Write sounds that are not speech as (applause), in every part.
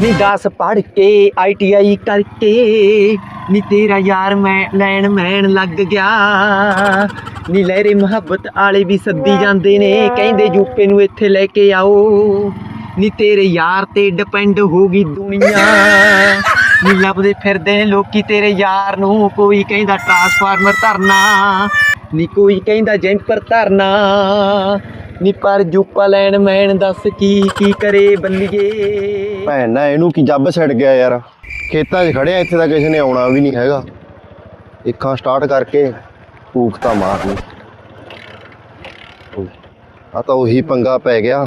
ਨੀ 10 ਪੜ ਕੇ ਆਈਟੀਆਈ ਕਰਕੇ। ਨੀ ਤੇਰਾ ਯਾਰ ਮੈਂ ਲੈਣ ਮੈਣ ਲੱਗ ਗਿਆ। ਨੀ ਲਹਿਰੇ ਮੁਹੱਬਤ ਵਾਲੇ ਵੀ ਸੱਦੀ ਜਾਂਦੇ ਨੇ। ਕਹਿੰਦੇ ਯੂਪੇ ਨੂੰ ਇੱਥੇ ਲੈ ਕੇ ਆਓ। ਨੀ ਤੇਰੇ ਯਾਰ ਤੇ ਡਿਪੈਂਡ ਹੋ ਗਈ ਦੁਨੀਆ। ਨੀ ਲੱਭਦੇ ਫਿਰਦੇ ਨੇ ਲੋਕੀ ਤੇਰੇ ਯਾਰ ਨੂੰ। ਕੋਈ ਕਹਿੰਦਾ ਟਰਾਂਸਫਾਰਮਰ ਧਰਨਾ। ਨੀ ਕੋਈ ਕਹਿੰਦਾ ਜੈਂਪਰ ਧਰਨਾ। ਨੀ ਪਰ ਜੂਪਾ ਲੈਣ ਮੈਣ ਦੱਸ ਕੀ ਕੀ ਕਰੇ ਬੰਦੀਏ ਭੈਣ ਨਾ ਇਹਨੂੰ ਕੀ ਜੱਬ ਛੱਡ ਗਿਆ ਯਾਰ? ਖੇਤਾਂ 'ਚ ਖੜਿਆ ਇੱਥੇ ਤਾਂ ਕਿਸੇ ਨੇ ਆਉਣਾ ਵੀ ਨਹੀਂ ਹੈਗਾ। ਇੱਕਾਂ ਸਟਾਰਟ ਕਰਕੇ ਭੂਖ ਤਾਂ ਮਾਰਨੀ। ਆ ਤਾਂ ਉਹੀ ਪੰਗਾ ਪੈ ਗਿਆ।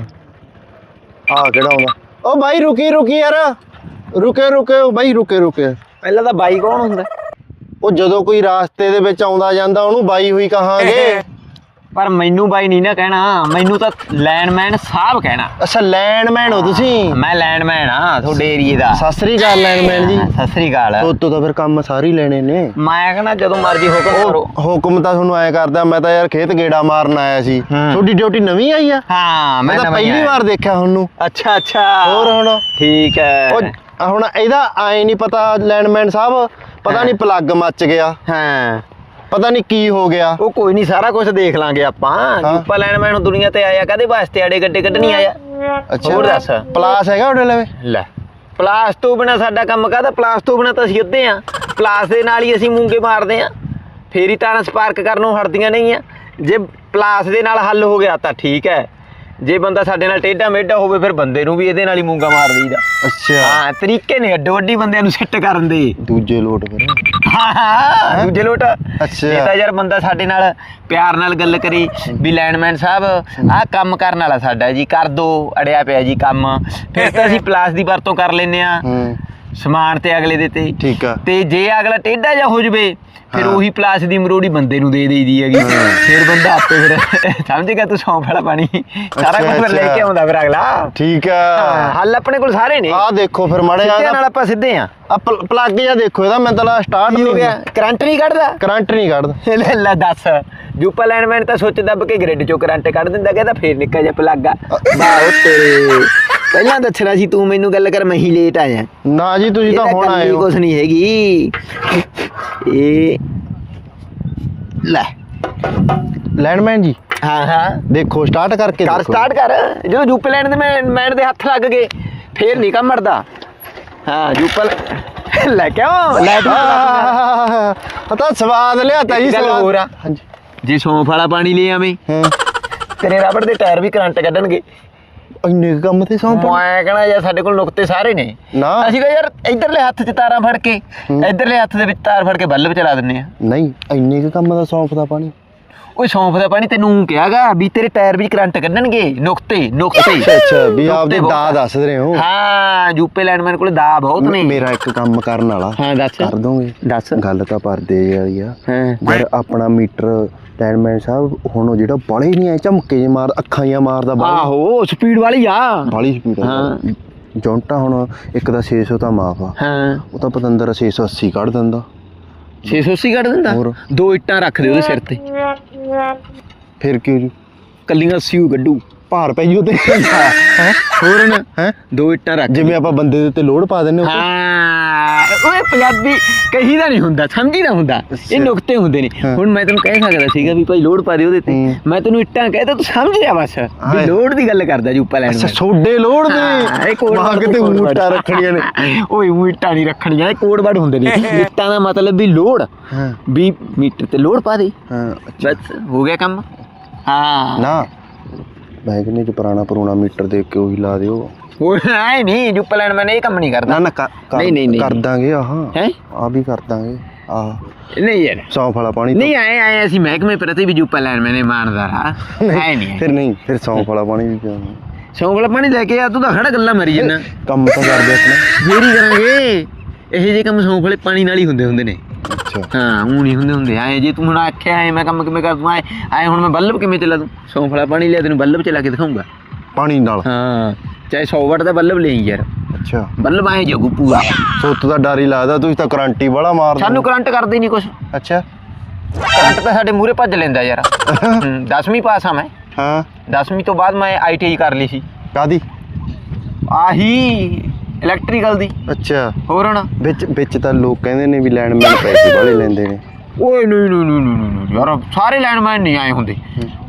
ਆ ਕਿਹੜਾ ਆਉਂਦਾ? ਓ ਬਾਈ ਰੁਕੀ ਰੁਕੀ ਯਾਰ। ਰੁਕੇ ਰੁਕੇ ਓ ਬਾਈ ਰੁਕੇ ਰੁਕੇ। ਪਹਿਲਾਂ ਤਾਂ ਬਾਈ ਕੌਣ ਹੁੰਦਾ? ਉਹ ਜਦੋਂ ਕੋਈ ਰਾਸਤੇ ਦੇ ਵਿੱਚ ਆਉਂਦਾ ਜਾਂਦਾ ਉਹਨੂੰ ਬਾਈ ਹੋਈ ਕਹਾਂਗੇ। (laughs) ਪਰ ਮੈਨੂੰ ਬਾਈ ਨਹੀਂ ਨਾ ਕਹਿਣਾ ਮੈਨੂੰ ਤਾਂ ਲੈਂਡਮੈਨ ਸਾਹਿਬ ਕਹਿਣਾ। ਅੱਛਾ ਲੈਂਡਮੈਨ ਹੋ ਤੁਸੀਂ? ਮੈਂ ਲੈਂਡਮੈਨ ਆ ਤੁਹਾਡੇ ਏਰੀਏ ਦਾ। ਸਤਿ ਸ੍ਰੀ ਅਕਾਲ ਲੈਂਡਮੈਨ ਜੀ। ਸਤਿ ਸ੍ਰੀ ਅਕਾਲ। ਤੋਂ ਤਾਂ ਫਿਰ ਕੰਮ ਸਾਰੇ ਹੀ ਲੈਣੇ ਨੇ। ਮੈਂ ਕਹਿੰਦਾ ਜਦੋਂ ਮਰਜ਼ੀ ਹੁਕਮ ਕਰੋ। ਉਹ ਹੁਕਮ ਤਾਂ ਤੁਹਾਨੂੰ ਐ ਕਰਦਾ ਮੈਂ ਤਾਂ ਯਾਰ ਖੇਤ ਗੇੜਾ ਮਾਰਨ ਆਇਆ ਸੀ। ਤੁਹਾਡੀ ਡਿਊਟੀ ਨਵੀਂ ਆਈ ਆ? ਹਾਂ ਮੈਂ ਤਾਂ ਪਹਿਲੀ। ਵਾਰ ਦੇਖਿਆ ਤੁਹਾਨੂੰ। ਅੱਛਾ ਅੱਛਾ। ਹੋਰ ਹੁਣ? ਠੀਕ ਹੈ। ਉਹ ਹੁਣ ਇਹਦਾ ਐ ਨਹੀਂ ਪਤਾ ਲੈਂਡਮੈਨ ਸਾਹਿਬ ਪਤਾ ਨਹੀਂ ਪਲੱਗ ਮੱਚ ਗਿਆ। ਹਾਂ। ਪਤਾ ਨਹੀਂ ਕੀ ਹੋ ਗਿਆ। ਉਹ ਕੋਈ ਨਹੀਂ ਸਾਰਾ ਕੁਝ ਦੇਖ ਲਾਂਗੇ ਆਪਾਂ। ਹਾਂ। ਜੂਪਾ ਲੈਂਡਮੈਨ ਨੂੰ ਦੁਨੀਆ ਤੇ ਆਇਆ ਕਦੇ ਵਾਸਤੇ ਆੜੇ ਗੱਡੇ ਕੱਢਣੀ ਆਇਆ? ਹੋਰ ਦੱਸ। ਪਲਾਸ ਹੈਗਾ ਉਹਦੇ ਲਵੇ? ਲੈ ਪਲਾਸ ਤੋਂ ਬਿਨਾ ਸਾਡਾ ਕੰਮ ਕਾਹਦਾ? ਪਲਾਸ ਤੋਂ ਬਿਨਾ ਤਾਂ ਅਸੀਂ ਅੱਧੇ ਆ। ਪਲਾਸ ਦੇ ਨਾਲ ਹੀ ਅਸੀਂ ਮੂੰਗੇ ਮਾਰਦੇ ਆ। ਫੇਰ ਹੀ ਤਾਰਾਂ ਸਪਾਰਕ ਕਰਨੋਂ ਹਟਦੀਆਂ ਨਹੀਂ ਆ। ਜੇ ਪਲਾਸ ਦੇ ਨਾਲ ਹੱਲ ਹੋ ਗਿਆ ਤਾਂ ਠੀਕ ਹੈ। ਜੇ ਬੰਦਾ ਸਾਡੇ ਨਾਲ ਟੇਢਾ ਮੇਢਾ ਹੋਵੇ ਫਿਰ ਬੰਦੇ ਨੂੰ ਵੀ ਇਹਦੇ ਨਾਲ ਹੀ ਮੂੰਗਾ ਮਾਰ ਦਈਦਾ। ਅੱਛਾ। ਹਾਂ ਤਰੀਕੇ ਨੇ ਅੱਡੋ ਅੱਡੀ ਬੰਦਿਆਂ ਨੂੰ ਸੈੱਟ ਕਰਨ ਦੇ। ਦੂਜੇ ਲੋਟ ਫਿਰ। ਹਾਂ ਦੂਜੇ ਲੋਟ। ਅੱਛਾ। ਇਹ ਤਾਂ ਯਾਰ ਬੰਦਾ ਸਾਡੇ ਨਾਲ ਪਿਆਰ ਨਾਲ ਗੱਲ ਕਰੇ ਵੀ ਲੈਂਡਮੈਨ ਸਾਹਿਬ ਆਹ ਕੰਮ ਕਰਨ ਵਾਲਾ ਸਾਡਾ ਜੀ ਕਰ ਦੋ ਅੜਿਆ ਪਿਆ ਜੀ ਕੰਮ। ਫਿਰ ਤਾਂ ਅਸੀਂ (laughs) ਪਲਾਸ ਦੀ ਵਰਤੋਂ ਕਰ ਲੈਨੇ ਆ ਹੂੰ। ਸਮਾਨ ਤੇ ਅਗਲੇ ਦੇ ਤੇ। ਠੀਕ ਆ। ਤੇ ਜੇ ਅਗਲਾ ਟੇਢਾ ਜਾ ਹੋ ਜਵੇ ਫਿਰ। ਉਹੀ ਪਲਾਸ ਦੀ ਮਰੋੜੀ ਬੰਦੇ ਨੂੰ ਦੇ ਦੇਈਦੀ ਹੈਗੀ। ਫਿਰ ਬੰਦਾ ਆਪੇ ਫਿਰ (laughs) ਸਮਝ ਗਿਆ ਤੂੰ ਸੌਂਫ ਵਾਲਾ ਪਾਣੀ ਸਾਰਾ ਕੁਝ ਫਿਰ ਲੈ ਕੇ। ਆਉਂਦਾ ਫਿਰ ਅਗਲਾ। ਠੀਕ ਹਾਂ, ਆ ਹੱਲ ਆਪਣੇ ਕੋਲ ਸਾਰੇ ਨੇ। ਆ ਦੇਖੋ ਫਿਰ ਮਾੜੇ ਜਿਹਾ ਨਾਲ ਆਪਾਂ ਸਿੱਧੇ ਆ। ਆ ਪਲੱਗ ਜਿਹਾ ਦੇਖੋ ਇਹਦਾ ਮੈਂ ਤਾਂ ਸਟਾਰਟ ਕੀ ਹੋ ਗਿਆ? ਕਰੰਟ ਨਹੀਂ ਕੱਢਦਾ? ਕਰੰਟ ਨਹੀਂ ਕੱਢਦਾ। (laughs) ਲੈ ਲੈ ਦੱਸ। ਜੂਪਾ ਲੈਂਡਮੈਨ ਤਾਂ ਸੁੱਚ ਦੱਬ ਕੇ ਗ੍ਰਿਡ ਚੋਂ ਕਰੰਟ ਕੱਢ ਦਿੰਦਾ ਕਹਿੰਦਾ ਫੇਰ ਨਿੱਕਾ ਜਿਹਾ ਪਲੱਗ ਆ। ਵਾਹ ਤੇਰੇ ਪਹਿਲਾਂ ਦੱਸਣਾ ਸੀ ਤੂੰ ਮੈਨੂੰ ਗੱਲ ਕਰ ਮੈਂ ਹੀ ਲੇਟ ਆਇਆ। ਨਾ ਜੀ ਤੁਸੀਂ ਤਾਂ ਹੁਣ ਆਏ ਹੋ। ਕੁਝ ਨਹੀਂ ਹੈਗੀ। ਇਹ ਲੈ। ਲੈਂਡਮੈਨ ਜੀ। ਹਾਂ ਹਾਂ। ਦੇਖੋ ਸਟਾਰਟ ਕਰਕੇ ਕਰ। ਸਟਾਰਟ ਕਰ। ਜਦੋਂ ਜੂਪੇ ਲੈਣ ਦੇ ਮੈਂ ਮੈਨ ਦੇ ਹੱਥ ਲੱਗ ਗਏ ਫੇਰ ਨਹੀਂ ਕੰਮ ਮਰਦਾ ਹਾਂ ਜੂਪਾ ਲੈ- ਕਿਉਂ ਲੈ ਤੂੰ ਸਵਾਦ ਲਿਆਤਾ ਜੀ ਸਵਾਦ। ਹੋਰ ਆ। ਹਾਂਜੀ। ਜੇ ਸੌਂਫ ਵਾਲਾ ਪਾਣੀ ਲੈ ਆਵੇਂ ਹਾਂ। ਤੇਰੇ ਰਬੜ ਦੇ ਟਾਇਰ ਵੀ ਕਰੰਟ ਕੱਢਣਗੇ। ਇੰਨੇ ਕੰਮ ਤੇ ਸੌਂਪ। ਮੈਂ ਕਹਣਾ ਯਾਰ ਸਾਡੇ ਕੋਲ ਨੁਕਤੇ ਸਾਰੇ ਨੇ। ਨਾ। ਅਸੀਂ ਕਹਾਂ ਯਾਰ ਇਧਰਲੇ ਹੱਥ 'ਚ ਤਾਰਾਂ ਫੜ ਕੇ। ਇਧਰਲੇ ਹੱਥ ਦੇ ਵਿੱਚ ਤਾਰ ਫੜ ਕੇ ਬੱਲਬ ਚਲਾ ਦਿੰਨੇ ਆ। ਨਹੀਂ ਇੰਨੇ ਕੰਮ ਦਾ ਸੌਂਪ ਦਾ ਪਾਣੀ ਓਏ ਸੌਂਫ ਦਾ ਪਾਣੀ ਤੈਨੂੰ ਕਿਹਾਗਾ ਵੀ ਤੇਰੇ ਟਾਇਰ ਵੀ ਕਰੰਟ ਕੱਢਣਗੇ ਨੁਕਤੇ ਨੁਕਤੇ। ਅੱਛਾ ਅੱਛਾ ਵੀ ਆਪਦੇ ਦਾ। ਦੱਸ ਰਹੇ ਹੋ। ਹਾਂ ਯੂਪੀ ਲੈਂਡਮੈਨ ਕੋਲ ਦਾ ਬਹੁਤ ਨੇ। ਮੇਰਾ ਇੱਕ ਕੰਮ ਕਰਨ ਵਾਲਾ। ਹਾਂ ਦੱਸ। ਕਰ ਦੋਗੇ ਦੱਸ। ਗੱਲ ਤਾਂ ਪਰਦੇ ਵਾਲੀ ਆ। ਹਾਂ। ਯਾਰ ਆਪਣਾ ਮੀਟਰ ਲੈਂਡਮੈਨ ਸਾਹਿਬ ਹੁਣ ਉਹ ਜਿਹੜਾ ਬੜੇ ਨਹੀਂ ਐ ਝਮਕੇ ਜਿਹੇ ਮਾਰ ਅੱਖਾਂ ਜਿਹਾ ਮਾਰਦਾ ਬਾਲੀ। ਆਹੋ ਸਪੀਡ ਵਾਲੀ ਆ। ਬਾਲੀ ਸਪੀਡ ਹਾਂ। ਜੌਂਟਾ ਹੁਣ ਇੱਕ ਦਾ 600 ਤਾਂ ਮਾਫ ਆ। ਹਾਂ। ਉਹ ਤਾਂ ਪਤੰਦਰ 680 ਕੱਢ ਦਿੰਦਾ। 680 ਕੱਢ ਦਿੰਦਾ? ਹੋਰ। ਦੋ ਇੱਟਾਂ ਰੱਖ ਦੇ ਉਹਦੇ ਸਿਰ ਤੇ। ਫਿਰ ਕਿਉਂ ਜੀ? ਕੱਲੀਆਂ ਸਿਉ ਗੱਡੂ ਭਾਰ ਪੈ ਜੂ ਤੇ ਹੈ। ਹੋਰ ਨਾ ਹੈ? ਦੋ ਇੱਟਾਂ ਰੱਖ ਜਿਵੇਂ ਆਪਾਂ ਬੰਦੇ ਦੇ ਉੱਤੇ ਲੋਡ ਪਾ ਦਿੰਨੇ ਹਾਂ। ਓਏ ਪੰਜਾਬੀ ਕਹੀ ਦਾ ਨਹੀਂ ਹੁੰਦਾ ਸਮਝੀ ਦਾ ਹੁੰਦਾ ਇਹ। ਨੁਕਤੇ ਹੁੰਦੇ ਨੇ। ਹੁਣ ਮੈਂ ਤੈਨੂੰ ਕਹਿ ਸਕਦਾ ਸੀਗਾ ਵੀ ਭਾਈ ਲੋਡ ਪਾ ਦੇ ਉਹਦੇ ਤੇ। ਮੈਂ ਤੈਨੂੰ ਇੱਟਾਂ ਕਹਿ ਤੂੰ ਸਮਝ ਜਾ ਬਸ ਵੀ। ਲੋਡ ਦੀ ਗੱਲ ਕਰਦਾ ਜੂਪਾ ਲੈਣ ਅੱਛਾ ਸੋਡੇ ਲੋਡ ਦੇ ਇਹ ਕੋਡ ਵਰਡ ਕਿਤੇ। ਊਂਟਾਂ ਰੱਖਣੀਆਂ ਨੇ। ਓਏ ਊਂ ਇੱਟਾਂ ਨਹੀਂ ਰੱਖਣੀਆਂ ਇਹ ਕੋਡ ਵਰਡ ਹੁੰਦੇ ਨੇ। ਇੱਟਾਂ ਦਾ ਮਤਲਬ ਵੀ ਲੋਡ ਹਾਂ। ਵੀ ਮੀਟਰ ਤੇ ਲੋਡ ਪਾ ਦੇ। ਹਾਂ ਬਸ ਹੋ ਗਿਆ ਕੰਮ? ਹਾਂ। ਨਾ। ਮੈਂ ਕਹਿੰਦੇ ਚ ਪੁਰਾਣਾ ਪੁਰਾਣਾ ਮੀਟਰ ਦੇਖ ਕੇ ਉਹੀ ਲਾ ਦਿਓ। ਓਏ ਐ ਨਹੀਂ ਜੂਪਾ ਲੈਣ ਮੈਂ ਇਹ ਕੰਮ ਨਹੀਂ ਕਰਦਾ। ਨਾ ਨਾ ਕਰ- ਨਹੀਂ, ਨਹੀਂ, ਨਹੀਂ। ਕਰ ਦਾਂਗੇ ਆਹ। ਹੈ? ਆ ਵੀ ਕਰ ਦਾਂਗੇ ਆਹ। ਨਹੀਂ ਯਾਰ। ਸੌਂਫ ਵਾਲਾ ਪਾਣੀ ਨਹੀਂ ਆਏ ਆਏ ਅਸੀਂ ਮਹਿਕਮੇ ਪ੍ਰਤੀ ਵੀ ਜੂਪਾ ਲੈਣ ਮੈਨੇ ਮਾਨਦਾਰ ਆ ਐ ਨਹੀਂ। ਫਿਰ ਨਹੀਂ ਫਿਰ ਸੌਂਫ ਵਾਲਾ ਪਾਣੀ ਵੀ ਪਿਆਉਣਾ। ਸੌਂਗਲਾ ਪਾਣੀ ਲੈ ਕੇ ਆ ਤੂੰ ਤਾਂ ਖੜਾ ਗੱਲਾਂ ਮਰੀ ਜੰਨਾ ਕੰਮ ਤਾਂ ਕਰਦੇ ਆਪਣਾ। ਫੇਰ ਕਰਾਂਗੇ ਇਹ ਜੇ ਕੰਮ ਸੌਂਫ ਵਾਲੇ ਪਾਣੀ ਨਾਲ ਹੀ ਹੁੰਦੇ ਹੁੰਦੇ ਨੇ। ਅੱਛਾ। ਹਾਂ ਉਹ ਨਹੀਂ ਹੁੰਦੇ ਹੁੰਦੇ। ਐ ਜੇ ਤੂੰ ਹੁਣ ਆਖਿਆ ਐ ਮੈਂ ਕੰਮ ਕਿਵੇਂ ਕਰ ਦੂੰ? ਐ ਐ ਹੁਣ ਮੈਂ ਬੱਲਬ ਕਿਵੇਂ ਚਲਾ ਦੂੰ? ਸੌਂਫ ਵਾਲਾ ਪਾਣੀ ਲਿਆ ਤੈਨੂੰ ਬੱਲਬ ਚਲਾ ਕੇ ਦਿਖਾਉਂਗਾ ਪਾਣੀ ਨਾਲ। ਹਾਂ ਚਾਹੇ 100 ਵਾਟ ਦਾ ਬੱਲਬ ਲਈ ਯਾਰ। ਅੱਛਾ। ਬੱਲਬ ਐ ਜਗੂ ਪੂਰਾ ਸੁੱਤ ਦਾ ਡਰ ਹੀ ਲੱਗਦਾ ਤੁਸੀਂ ਤਾਂ ਕਰੰਟ ਬੜਾ ਮਾਰਦੇ ਸਾਨੂੰ ਕਰੰਟ ਕਰਦੇ ਨਹੀਂ ਕੁਛ। ਅੱਛਾ। ਕਰੰਟ ਤਾਂ ਸਾਡੇ ਮੂਰੇ ਭੱਜ ਲੈਂਦਾ ਯਾਰ। (laughs) 10ਵੀਂ ਪਾਸ ਆ ਮੈਂ। ਹਾਂ। 10ਵੀਂ ਤੋਂ ਬਾਅਦ ਮੈਂ ਆਈਟੀਆਈ ਕਰ ਲਈ ਸੀ। ਕਾਦੀ ਆਹੀ ਇਲੈਕਟ੍ਰੀਕਲ ਦੀ। ਅੱਛਾ। ਹੋਰ ਹੁਣ? ਵਿੱਚ ਵਿੱਚ ਤਾਂ ਲੋਕ ਕਹਿੰਦੇ ਨੇ ਵੀ ਲੈਣਮੈਨ ਪੈਸੇ ਵਾਲੇ ਲੈਂਦੇ ਨੇ। ਓਏ ਨਹੀਂ ਨਹੀਂ ਨਹੀਂ ਨਹੀਂ ਯਾਰ ਸਾਰੇ ਲਾਈਨਮੈਨ ਨਹੀਂ ਆਏ ਹੁੰਦੇ।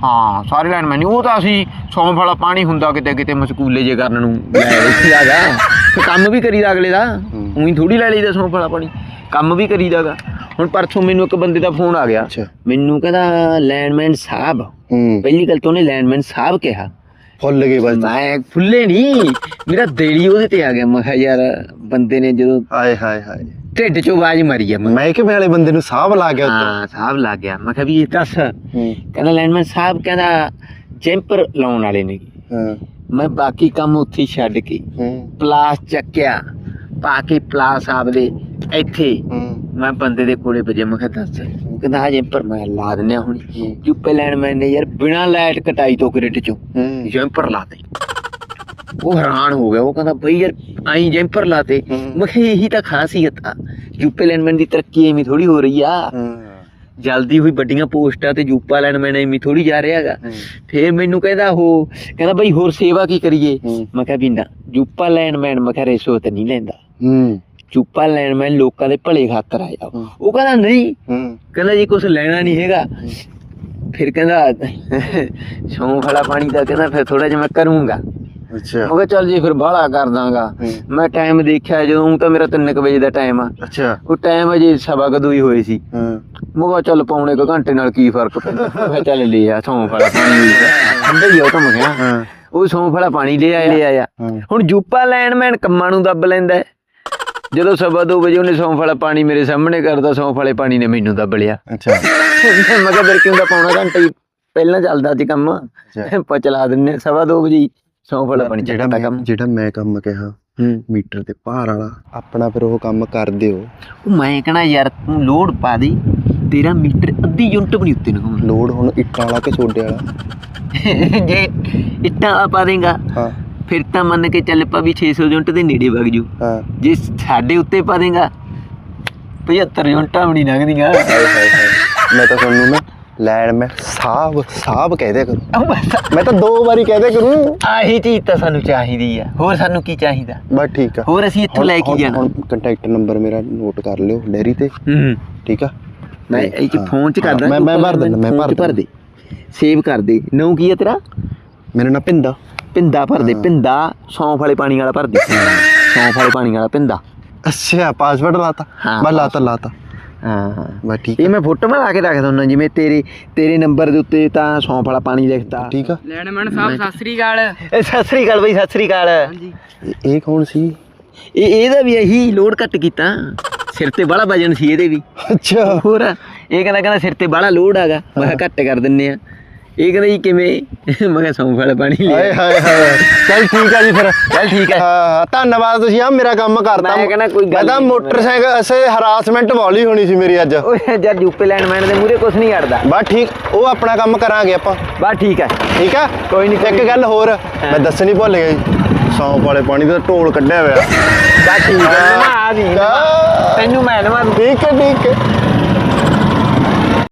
ਹਾਂ ਸਾਰੇ ਲਾਈਨਮੈਨ ਨਹੀਂ ਉਹ ਤਾਂ ਅਸੀਂ ਸੌਂਫ ਵਾਲਾ ਪਾਣੀ ਹੁੰਦਾ ਕਿਤੇ ਕਿਤੇ ਮਸਕੂਲੇ ਜੇ ਕਰਨ ਨੂੰ ਲੈ ਲਈਦਾਗਾ ਕੰਮ ਵੀ ਕਰੀਦਾ ਅਗਲੇ ਦਾ। ਉਹੀ ਥੋੜੀ ਲੈ ਲਈਦਾ ਸੌਂਫ ਵਾਲਾ ਪਾਣੀ। ਕੰਮ ਵੀ ਕਰੀਦਾਗਾ। ਹੁਣ ਪਰਸੋਂ ਮੈਨੂੰ ਇੱਕ ਬੰਦੇ ਦਾ ਫੋਨ ਆ ਗਿਆ। ਮੈਨੂੰ ਕਹਿੰਦਾ ਲੈਂਡਮੈਨ ਸਾਹਿਬ। ਪਹਿਲੀ ਗੱਲ ਤਾਂ ਉਹਨੇ ਲੈਂਡਮੈਨ ਸਾਹਿਬ ਕਿਹਾ। ਫੁੱਲ ਗਏ ਬਸ। ਮੈਂ ਫੁੱਲੇ ਨਹੀਂ ਮੇਰਾ ਦਿਲ ਉਹਦੇ ਤੇ ਆ ਗਿਆ। ਮੈਂ ਕਿਹਾ ਯਾਰ ਬੰਦੇ ਨੇ ਜਦੋਂ ਹਾਏ ਹਾਏ ਹਾਏ। ਢਿੱਡ ਚੋਂ ਆਵਾਜ਼ ਮਾਰੀ ਆ ਮੈਂ। ਮੈਂ ਕਿ ਵਾਲੇ ਬੰਦੇ ਨੂੰ ਸਾਹ ਲਾ ਗਿਆ ਉੱਤੋਂ। ਹਾਂ ਸਾਹਿਬ ਲੱਗ ਗਿਆ। ਮੈਂ ਕਿਹਾ ਵੀ ਇਹ ਦੱਸ। ਕਹਿੰਦਾ ਲੈਂਡਮੈਨ ਸਾਹਿਬ ਕਹਿੰਦਾ ਜੈਂਪਰ ਲਾਉਣ ਵਾਲੇ ਨੇ। ਹਾਂ। ਮੈਂ ਬਾਕੀ ਕੰਮ ਉੱਥੇ ਹੀ ਛੱਡ ਕੇ ਹੂੰ। ਪਲਾਸ ਚੱਕਿਆ। ਪਾ ਕੇ ਪਲਾਸ ਆਪਦੇ ਇੱਥੇ। ਮੈਂ ਬੰਦੇ ਦੇ ਕੋਲੇ ਵਜੇ ਮੈਂ ਕਿਹਾ ਦੱਸ। ਕਹਿੰਦਾ ਹਾਂ ਜੈਂਪਰ ਮੈਂ ਲਾ ਦਿੰਨੇ ਹੁਣ। ਚੁੱਪੇ ਲੈਂਡਮੈਨ ਨੇ ਯਾਰ ਬਿਨਾ ਲਾਈਟ ਕਟਾਈ ਤੋਂ ਗ੍ਰਿਡ ਚੋਂ ਹੂੰ। ਜੈਂਪਰ ਲਾਤੇ। ਉਹ ਹੈਰਾਨ ਹੋ ਗਿਆ। ਉਹ ਕਹਿੰਦਾ ਬਈ ਯਾਰ ਆਈ ਜੈਂਪਰ ਲਾਤੇ ਹੂੰ। ਮੈਂ ਕਿਹਾ ਇਹੀ ਤਾਂ ਖਾਸੀਅਤ ਆ। ਯੂਪੀ ਲੈਂਡਮੈਨ ਦੀ ਤਰੱਕੀ ਐਵੇਂ ਥੋੜੀ ਹੋ ਰਹੀ ਆ। ਹੂੰ। ਜਲਦੀ ਹੋਈ ਵੱਡੀਆਂ ਪੋਸਟਾਂ ਤੇ ਯੂਪਾ ਲੈਂਡਮੈਨ ਐਵੇਂ ਥੋੜੀ ਜਾ ਰਿਹਾ ਹੈਗਾ। ਫੇਰ ਮੈਨੂੰ ਕਹਿੰਦਾ ਉਹ ਕਹਿੰਦਾ ਬਈ ਹੋਰ ਸੇਵਾ ਕੀ ਕਰੀਏ। ਮੈਂ ਕਿਹਾ ਵੀ ਨਾ ਯੂਪਾ ਲੈਂਡਮੈਨ ਮੈਂ ਕਿਹਾ ਰਿਸ਼ਵਤ ਨਹੀਂ ਲੈਂਦਾ। ਹੂੰ। ਯੂਪਾ ਲੈਂਡਮੈਨ ਲੋਕਾਂ ਦੇ ਭਲੇ ਖਾਤਰ ਆਇਆ। ਉਹ। ਕਹਿੰਦਾ ਨਹੀਂ ਕਹਿੰਦਾ ਜੀ ਕੁਝ ਲੈਣਾ ਨਹੀਂ ਹੈਗਾ। ਫਿਰ ਕਹਿੰਦਾ ਸੌਂਫ ਵਾਲਾ ਪਾਣੀ ਦਾ ਕਹਿੰਦਾ ਫਿਰ ਥੋੜਾ ਜਿਹਾ ਮੈਂ ਕਰੂੰਗਾ। ਅੱਛਾ। ਮੈਂ ਕਿਹਾ ਚੱਲ ਜੀ ਫਿਰ ਬਾਹਲਾ ਕਰ ਦਾਂਗਾ। ਮੈਂ ਟਾਈਮ ਦੇਖਿਆ ਜਦੋਂ ਤਾਂ ਮੇਰਾ 3 ਵਜੇ ਦਾ ਟਾਈਮ ਆ। ਅੱਛਾ। ਉਹ ਟਾਈਮ ਅਜੇ ਸਵਾ ਕਦੋਂ ਹੀ ਹੋਏ ਸੀ। ਮੈਂ ਕਿਹਾ ਚੱਲ ਪੌਣੇ ਕੁ ਘੰਟੇ ਨਾਲ ਕੀ ਫ਼ਰਕ ਪੈਂਦਾ। ਮੈਂ ਕਿਹਾ ਚੱਲ ਲੈ ਆ ਵਾਲਾ ਪਾਣੀ ਠੰਡਾ ਹੀ ਉਹ ਤਾਂ ਮੈਂ ਕਿਹਾ। ਉਹ ਸੌਂਫ ਵਾਲਾ ਪਾਣੀ ਲੈ ਆਇਆ। ਲੈ ਆਇਆ। ਹੁਣ ਜੂਪਾ ਲੈਂਡਮੈਨ ਕੰਮਾਂ ਨੂੰ ਦੱਬ ਲੈਂਦਾ। ਜਦੋਂ ਸਵਾ ਦੋ ਵਜੇ ਉਹਨੇ ਸੌਂਫ ਵਾਲਾ ਪਾਣੀ ਮੇਰੇ ਸਾਹਮਣੇ ਕਰਦਾ ਸੌਂਫ ਵਾਲੇ ਪਾਣੀ ਨੇ ਮੈਨੂੰ ਦੱਬ ਲਿਆ। ਅੱਛਾ। ਮੈਂ ਕਿਹਾ ਫਿਰ ਕਿਉਂ ਦਾ ਪੌਣਾ ਘੰਟਾ ਹੀ ਪਹਿਲਾਂ ਚੱਲਦਾ ਸੀ ਕੰਮ। ਆਪਾਂ ਚਲਾ ਦਿੰਨੇ ਸਵਾ ਦੋ ਵਜੇ ਸੌਂਫ ਵਾਲਾ ਪਾਣੀ ਜਿਹੜਾ ਮੈਂ ਕੰਮ। ਜਿਹੜਾ ਮੈਂ ਕੰਮ ਕਿਹਾ ਮੀਟਰ ਤੇ ਭਾਰ ਵਾਲਾ ਆਪਣਾ ਫਿਰ ਉਹ ਕੰਮ ਕਰ ਦਿਓ। ਉਹ ਮੈਂ ਕਹਣਾ ਯਾਰ ਤੂੰ ਲੋਡ ਪਾ ਦੇ ਤੇਰਾ ਮੀਟਰ ਅੱਧੀ ਯੂਨਿਟ ਵੀ ਨਹੀਂ ਉੱਤੇ ਨੂੰ ਲੋਡ ਹੁਣ ਇੱਟਾਂ ਵਾਲਾ ਕਿ ਸੋਡੇ ਵਾਲਾ? (laughs) ਜੇ ਇੱਟਾਂ ਵਾਲਾ ਪਾ ਦੇਗਾ ਹਾਂ। ਫਿਰ ਤਾਂ ਮੰਨ ਕੇ ਚੱਲ ਪਾ ਵੀ 600 ਯੂਨਿਟ ਦੇ ਨੇੜੇ ਵਗ ਜੂ। ਹਾਂ। ਜੇ ਸਾਡੇ ਉੱਤੇ ਪਾ ਦੇਗਾ 75 ਯੂਨਿਟਾਂ ਵੀ ਨਹੀਂ ਲੰਘਦੀਆਂ। ਹਾਏ। ਮੈਂ ਤਾਂ ਤੁਹਾਨੂੰ ਨਾ ਲੈਣ ਮੈਂ ਸਾਹਬ ਸਾਹਬ ਕਹਿ ਦਿਆ ਕਰੂੰ। ਮੈਂ ਤਾਂ ਦੋ ਵਾਰੀ ਕਹਿ ਦਿਆ ਕਰੂੰ। ਆਹੀ ਚੀਜ਼ ਤਾਂ ਸਾਨੂੰ ਚਾਹੀਦੀ ਆ। ਹੋਰ ਸਾਨੂੰ ਕੀ ਚਾਹੀਦਾ? ਬਸ ਠੀਕ ਆ। ਹੋਰ ਅਸੀਂ ਇੱਥੋਂ ਲੈ ਕੇ ਜਾਣਾ। ਹੁਣ ਕੰਟੈਕਟ ਨੰਬਰ ਮੇਰਾ ਨੋਟ ਕਰ ਲਿਓ ਡੈਰੀ ਤੇ। ਹੂੰ। ਠੀਕ ਆ? ਮੈਂ ਇਹ ਹਾਂ, ਫੋਨ ਚ ਕਰਦਾ ਮੈਂ- ਮੈਂ ਭਰ ਦਿੰਦਾ, ਮੈਂ ਭਰ ਦੇ। ਸੇਵ ਕਰ ਦੇ। ਨੌ ਕੀ ਹੈ ਤੇਰਾ? ਮੇਰਾ ਨਾਂ ਪਿੰਦਾ। ਪਿੰਦਾ ਭਰ ਦੇ। ਪਿੰਦਾ ਸੌਂਫ ਵਾਲੇ ਪਾਣੀ ਵਾਲਾ ਭਰ ਦੇ। (laughs) ਸੌਂਫ ਵਾਲੇ ਪਾਣੀ ਵਾਲਾ ਪਿੰਦਾ। ਅੱਛਾ ਪਾਸਵਰਡ ਲਾਤਾ। ਬਸ ਲਾਤਾ ਲਾਤਾ। ਹਾਂ ਬਸ ਠੀਕ ਇਹ ਮੈਂ ਫੋਟੋ ਲਾ ਕੇ ਰੱਖ ਦਿੰਦਾ ਜਿਵੇਂ ਤੇਰੇ ਤੇਰੇ ਨੰਬਰ ਦੇ ਉੱਤੇ ਤਾਂ ਸੌਂਫ ਵਾਲਾ ਪਾਣੀ ਲਿਖਤਾ। ਠੀਕ ਆ। ਲੈਣਮੈਨ ਸਾਹਿਬ ਸਤਿ ਸ੍ਰੀ ਅਕਾਲ। ਇਹ ਸਤਿ ਸ੍ਰੀ ਅਕਾਲ ਬਈ ਸਤਿ ਸ੍ਰੀ ਅਕਾਲ। ਇਹ- ਇਹ ਕੌਣ ਸੀ? ਇਹ ਇਹਦਾ ਵੀ ਇਹੀ ਲੋਡ ਘੱਟ ਕੀਤਾ। ਸਿਰ ਤੇ ਬੜਾ ਵਜਨ ਸੀ ਇਹਦੇ ਵੀ। ਅੱਛਾ। ਹੋਰ ਇਹ ਕਹਿੰਦਾ ਕਹਿੰਦਾ ਸਿਰ ਤੇ ਬੜਾ ਲੋਡ ਹੈਗਾ। ਮੈਂ ਘੱਟ ਕਰ ਦਿੰਨੇ ਆ। ਇਹ ਕਹਿੰਦਾ ਜੀ ਕਿਵੇਂ? ਮੈਂ ਕਿਹਾ ਸੌਂਫ ਵਾਲਾ ਪਾਣੀ ਹਾਏ ਲਿਆ। ਹਾਏ ਹਾਏ ਚੱਲ ਠੀਕ ਆ ਜੀ ਫਿਰ ਚੱਲ ਠੀਕ ਹੈ ਹਾਂ ਧੰਨਵਾਦ ਤੁਸੀਂ ਆ ਮੇਰਾ ਕੰਮ ਕਰਤਾ। ਮੈਂ ਕਹਿਣਾ ਕੋਈ ਗੱਲ ਮੈਂ ਤਾਂ ਨਹੀਂ। ਮੋਟਰਸਾਈਕਲ ਅਸੇ ਹਰਾਸਮੈਂਟ ਵਾਲੀ ਹੋਣੀ ਸੀ ਮੇਰੀ ਅੱਜ। ਓਏ ਜਦ ਯੂਪੀ ਲੈਂਡਮੈਨ ਦੇ ਮੂਰੇ ਕੁਝ ਨਹੀਂ ਅੜਦਾ ਬਸ ਠੀਕ ਉਹ ਆਪਣਾ ਕੰਮ ਕਰਾਂਗੇ ਆਪਾਂ। ਬਸ ਠੀਕ ਹੈ ਠੀਕ ਆ? ਕੋਈ ਨਹੀਂ, ਕੋਈ ਇੱਕ। ਗੱਲ ਹੋਰ ਮੈਂ ਦੱਸਣੀ ਭੁੱਲ ਗਿਆ ਜੀ। ਸੌਂਫ ਵਾਲੇ ਪਾਣੀ ਦਾ ਢੋਲ ਕੱਢਿਆ ਹੋਇਆ। ਬਸ ਠੀਕ ਹੈ ਨਵਾ ਦੀ ਹਾਂ। ਤੈਨੂੰ ਮੈਂ ਦੂੰ ਠੀਕ ਹੈ ਠੀਕ ਹੈ।